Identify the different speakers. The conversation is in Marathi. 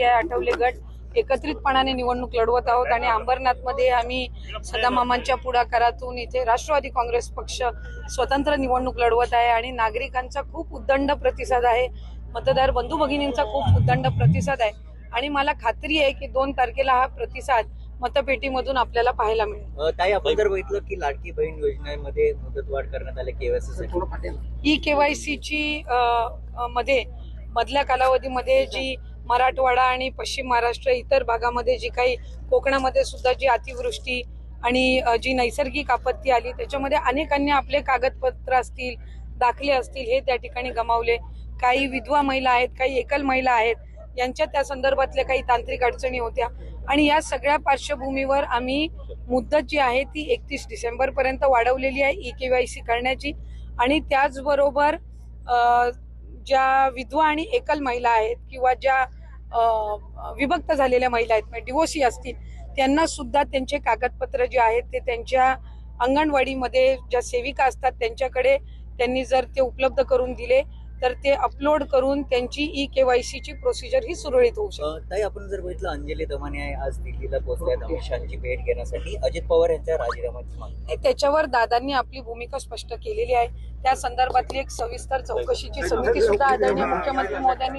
Speaker 1: पी आय आठवले गट. एकत्रितपणाने निवडणूक लढवत आहोत आणि अंबरनाथमध्ये आम्ही सदामामांच्या पुढाकारातून इथे राष्ट्रवादी काँग्रेस पक्ष स्वतंत्र निवडणूक लढवत आहे आणि नागरिकांचा खूप उद्दंड प्रतिसाद आहे. मतदार बंधू भगिनींचा खूप उद्दंड प्रतिसाद आहे. आणि मला खात्री आहे की दोन तारखेला हा प्रतिसाद मतपेटीमधून आपल्याला पाहायला मिळेल.
Speaker 2: ताई आपण जर बघितलं की लाडकी बहीण योजनेमध्ये मुदतवाढ करण्यात आली केवायसी
Speaker 1: ई केवायसीची मध्ये मधल्या कालावधीमध्ये जी मराठवाडा आणि पश्चिम महाराष्ट्र इतर भागामध्ये जी काही कोकणामध्ये सुद्धा जी अतिवृष्टी आणि जी नैसर्गिक आपत्ती आली त्याच्यामध्ये अनेकांनी आपले कागदपत्र असतील दाखले असतील हे त्या ठिकाणी गमावले. काही विधवा महिला आहेत काही एकल महिला आहेत यांच्या त्या संदर्भातल्या काही तांत्रिक अडचणी होत्या. आणि या सगळ्या पार्श्वभूमीवर आम्ही मुदत जी आहे ती एकतीस डिसेंबरपर्यंत वाढवलेली आहे ई के वाय सी करण्याची. आणि त्याचबरोबर ज्या विधवा आणि एकल महिला आहेत किंवा ज्या विभक्त झालेल्या महिला आहेत. डिवोर्सी असतील. त्यांना सुद्धा त्यांचे कागदपत्र जे आहेत ते त्यांच्या अंगणवाडीमध्ये ज्या सेविका असतात त्यांच्याकडे त्यांनी जर ते उपलब्ध करून दिले तर ते अपलोड करून त्यांची ई केवायसीची प्रोसिजर ही सुरळीत होऊ शकते.
Speaker 2: ताई आपण जर बघितलं अंजली दमाने आज दिल्लीला पोहोचल्यात अमित शहाची भेट घेण्यासाठी अजित पवार यांच्या राजीनाम्याची मागणी.
Speaker 1: त्याच्यावर दादांनी आपली भूमिका स्पष्ट केलेली आहे. त्या संदर्भातली एक सविस्तर चौकशीची समिती सुद्धा आदरणीय मुख्यमंत्री महोदयांनी